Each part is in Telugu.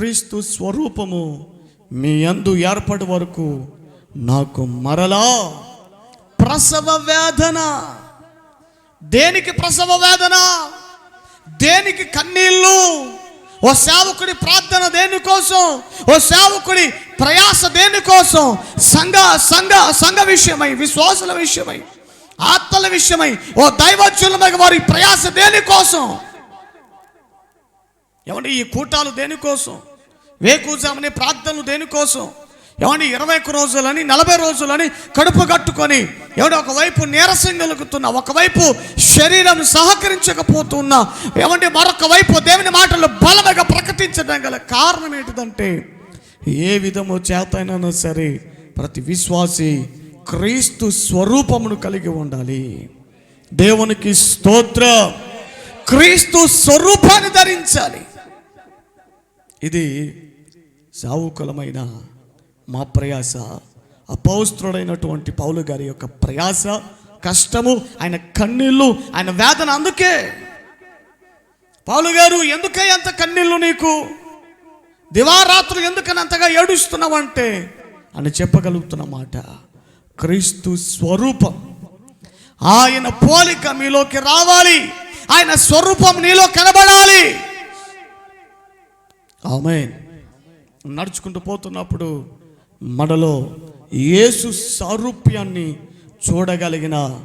క్రీస్తు స్వరూపము మీ యందు ఏర్పడి వరకు నాకు మరలా ప్రసవ వేదన. దేనికి ప్రసవ వేదన? దేనికి కన్నీళ్ళు? ఓ సేవకుడి ప్రార్థన దేనికోసం ఓ సేవకుడి ప్రయాస దేనికోసం సంఘ సంఘ సంఘ విషయమై విశ్వాసుల విషయమై ఆత్మల విషయమై ఓ దైవజ్యులమై వారి ప్రయాస దేనికోసం ఏమంటే ఈ కూటాలు దేనికోసం వేకూజామని ప్రార్థనలు దేనికోసం? ఏమండి ఇరవై ఒక్క రోజులని నలభై రోజులని కడుపు కట్టుకొని ఏమంటే ఒకవైపు నీరసం కలుగుతున్నా ఒకవైపు శరీరం సహకరించకపోతున్నా ఏమంటే మరొక వైపు దేవుని మాటలు బలమగా ప్రకటించడం గల కారణం ఏంటిదంటే ఏ విధము చేతనైనా సరే ప్రతి విశ్వాసి క్రీస్తు స్వరూపమును కలిగి ఉండాలి. దేవునికి స్తోత్ర. క్రీస్తు స్వరూపాన్ని ధరించాలి. ఇది సావుకులమైన మా ప్రయాస అపౌస్త్రుడైనటువంటి పౌలు గారి యొక్క ప్రయాస కష్టము ఆయన కన్నీళ్ళు ఆయన వేదన అందుకే. పౌలు గారు ఎందుకే అంత కన్నీళ్ళు నీకు? దివారాత్రులు ఎందుకని అంతగా ఏడుస్తున్నావంటే? అని చెప్పగలుగుతున్న మాట. క్రీస్తు స్వరూపం. ఆయన పోలిక మీలోకి రావాలి. ఆయన స్వరూపం నీలో కనబడాలి. ఆమె నడుచుకుంటూ పోతున్నప్పుడు మనలో యేసు సారూప్యాన్ని చూడగలిగిన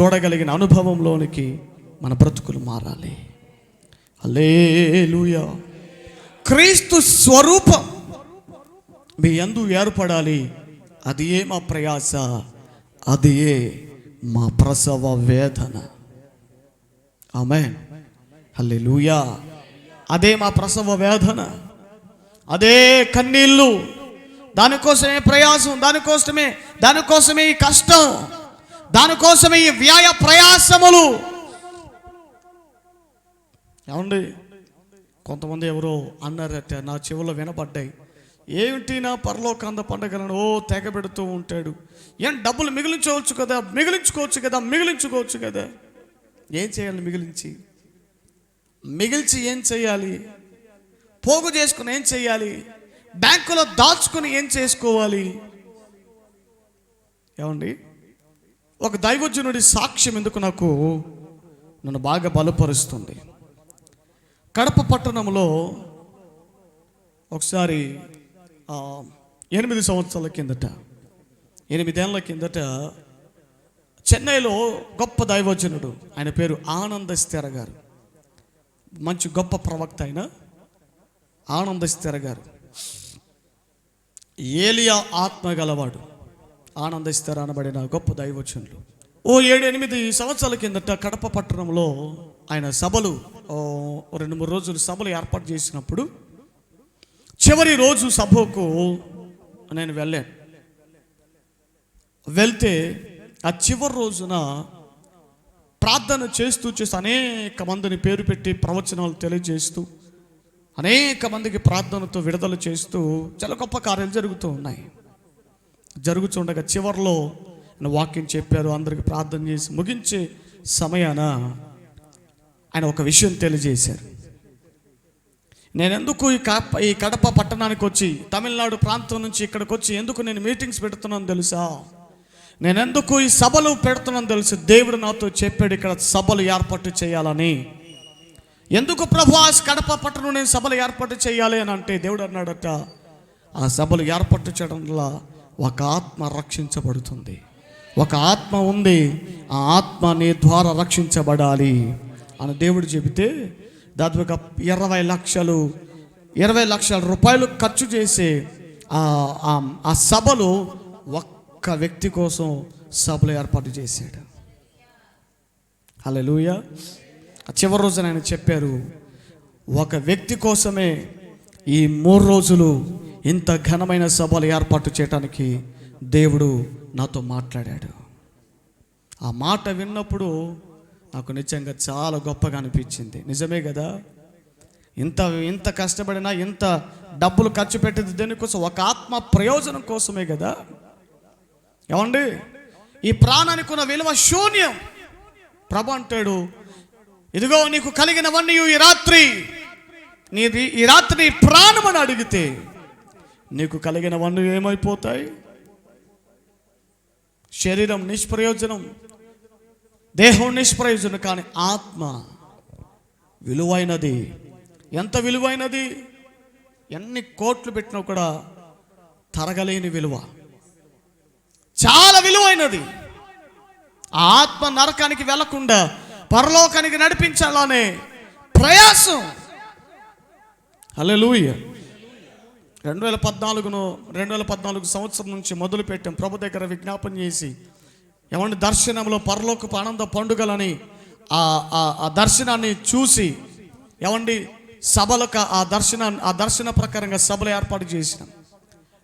చూడగలిగిన అనుభవంలోనికి మన బ్రతుకులు మారాలి. అలేలుయా క్రీస్తు స్వరూపం మీ ఎందు ఏర్పడాలి. అది ఏ మా ప్రయాస? అది ఏ మా ప్రసవ వేదన. ఆమె అల్లెలుయా అదే మా ప్రసవ వేదన. అదే కన్నీళ్ళు. దానికోసమే ప్రయాసం దానికోసమే దానికోసమే ఈ కష్టం దానికోసమే ఈ వ్యాయ ప్రయాసములు. ఏమండి? కొంతమంది ఎవరో అన్నారట నా చెవులో వినపడ్డాయి. ఏమిటి నా పరలోకాంత పండగలను? ఓ తెగ పెడుతూ ఉంటాడు. ఏం డబ్బులు మిగిలించవచ్చు కదా? మిగిలించుకోవచ్చు కదా? మిగిలించుకోవచ్చు కదా? ఏం చేయాలి మిగిలించి? మిగిల్చి ఏం చేయాలి? పోగు చేసుకుని ఏం చేయాలి? బ్యాంకులో దాచుకుని ఏం చేసుకోవాలి? ఏమండి? ఒక దైవజనుడి సాక్ష్యం ఎందుకు నాకు? నన్ను బాగా బలపరుస్తుంది. కడప పట్టణంలో ఒకసారి ఎనిమిది సంవత్సరాల కిందట ఎనిమిదేళ్ళ కిందట చెన్నైలో గొప్ప దైవజనుడు ఆయన పేరు ఆనంద స్థిర గారు. మంచి గొప్ప ప్రవక్త అయిన ఆనంద గారు. ఏలియా ఆత్మ గలవాడు. ఆనంద అనబడిన గొప్ప దైవచనులు. ఓ ఏడు ఎనిమిది సంవత్సరాల కిందట కడప పట్టణంలో ఆయన సభలు రెండు మూడు రోజులు సభలు ఏర్పాటు చేసినప్పుడు చివరి రోజు సభకు నేను వెళ్ళాను. వెళ్తే ఆ చివరి రోజున ప్రార్థన చేస్తూ చేస్తూ అనేక మందిని పేరు పెట్టి ప్రవచనాలు తెలియజేస్తూ అనేక మందికి ప్రార్థనతో విడుదల చేస్తూ చాలా గొప్ప కార్యాలు జరుగుతూ ఉన్నాయి. జరుగుతుండగా చివరిలో ఆయన వాక్యం చెప్పారు అందరికి ప్రార్థన చేసి ముగించే సమయాన ఆయన ఒక విషయం తెలియజేశారు. నేను ఎందుకు ఈ కడప ఈ కడప పట్టణానికి వచ్చి తమిళనాడు ప్రాంతం నుంచి ఇక్కడికి వచ్చి ఎందుకు నేను మీటింగ్స్ పెడుతున్నాను తెలుసా? నేను ఎందుకు ఈ సభలు పెడుతున్నాను తెలుసు? దేవుడు నాతో చెప్పాడు ఇక్కడ సభలు ఏర్పాటు చేయాలని. ఎందుకు ప్రభు ఆ కడప పట్టణం నేను సభలు ఏర్పాటు చేయాలి అని అంటే దేవుడు అన్నాడట ఆ సభలు ఏర్పాటు చేయడం వల్ల ఒక ఆత్మ రక్షించబడుతుంది. ఒక ఆత్మ ఉంది ఆ ఆత్మ నీ ద్వారా రక్షించబడాలి అని దేవుడు చెబితే దాదాపుగా ఇరవై లక్షలు ఇరవై లక్షల రూపాయలు ఖర్చు చేసే ఆ సభలు ఒక్క వ్యక్తి కోసం సభలు ఏర్పాటు చేశాడు. అలా ఆ చివరి రోజున ఆయన చెప్పారు ఒక వ్యక్తి కోసమే ఈ మూడు రోజులు ఇంత ఘనమైన సభలు ఏర్పాటు చేయడానికి దేవుడు నాతో మాట్లాడాడు. ఆ మాట విన్నప్పుడు నాకు నిజంగా చాలా గొప్పగా అనిపించింది. నిజమే కదా? ఇంత ఇంత కష్టపడినా ఇంత డబ్బులు ఖర్చు పెట్టేది దేనికోసం? ఒక ఆత్మ ప్రయోజనం కోసమే కదా? ఏమండి? ఈ ప్రాణానికి ఉన్న విలువ శూన్యం. ప్రభు అంటాడు ఇదిగో నీకు కలిగినవన్నీ ఈ రాత్రి. నీ ఈ రాత్రి నీ ప్రాణమని అడిగితే నీకు కలిగినవన్నీ ఏమైపోతాయి? శరీరం నిష్ప్రయోజనం దేహం నిష్ప్రయోజనం కానీ ఆత్మ విలువైనది. ఎంత విలువైనది? ఎన్ని కోట్లు పెట్టినా కూడా తరగలేని విలువ. చాలా విలువైనది. ఆ ఆత్మ నరకానికి వెళ్ళకుండా పరలోకానికి నడిపించాలనే ప్రయాసం. హల్లెలూయ. రెండు వేల పద్నాలుగును రెండు వేల పద్నాలుగు సంవత్సరం నుంచి మొదలు పెట్టాం ప్రభు దగ్గర విజ్ఞాపన చేసి ఏమంటే దర్శనంలో పరలోకపు ఆనంద పండుగలని ఆ ఆ- ఆ దర్శనాన్ని చూసి ఏమండి సభలకు ఆ దర్శనాన్ని ఆ దర్శన ప్రకారంగా సభలు ఏర్పాటు చేసినాం.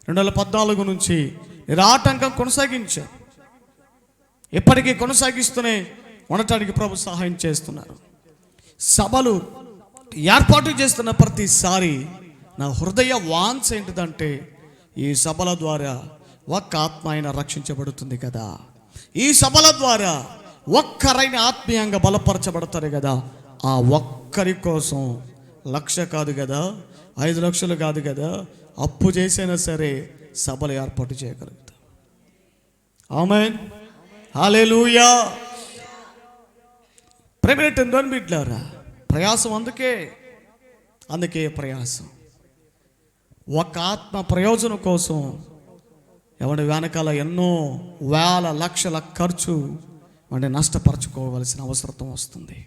రెండు వేల పద్నాలుగు నుంచి నిరాటంకం కొనసాగించాం. ఇప్పటికీ కొనసాగిస్తూనే ఉండటానికి ప్రభు సహాయం చేస్తున్నారు. సభలు ఏర్పాటు చేస్తున్న ప్రతిసారి నా హృదయ వాన్స్ ఏంటిదంటే ఈ సభల ద్వారా ఒక్క ఆత్మ అయినా రక్షించబడుతుంది కదా. ఈ సభల ద్వారా ఒక్కరైన ఆత్మీయంగా బలపరచబడతారు కదా. ఆ ఒక్కరి కోసం లక్ష కాదు కదా ఐదు లక్షలు కాదు కదా అప్పు చేసైనా సరే సభలు ఏర్పాటు చేయగలుగుతాం. ఆమె హాలేలూయా ప్రైవేట్ ఎందని బిడ్డారా ప్రయాసం అందుకే అందుకే ప్రయాసం. ఒక ఆత్మ ప్రయోజనం కోసం ఎవడి వెనకాల ఎన్నో వేల లక్షల ఖర్చు వాడిని నష్టపరచుకోవలసిన అవసరం వస్తుంది.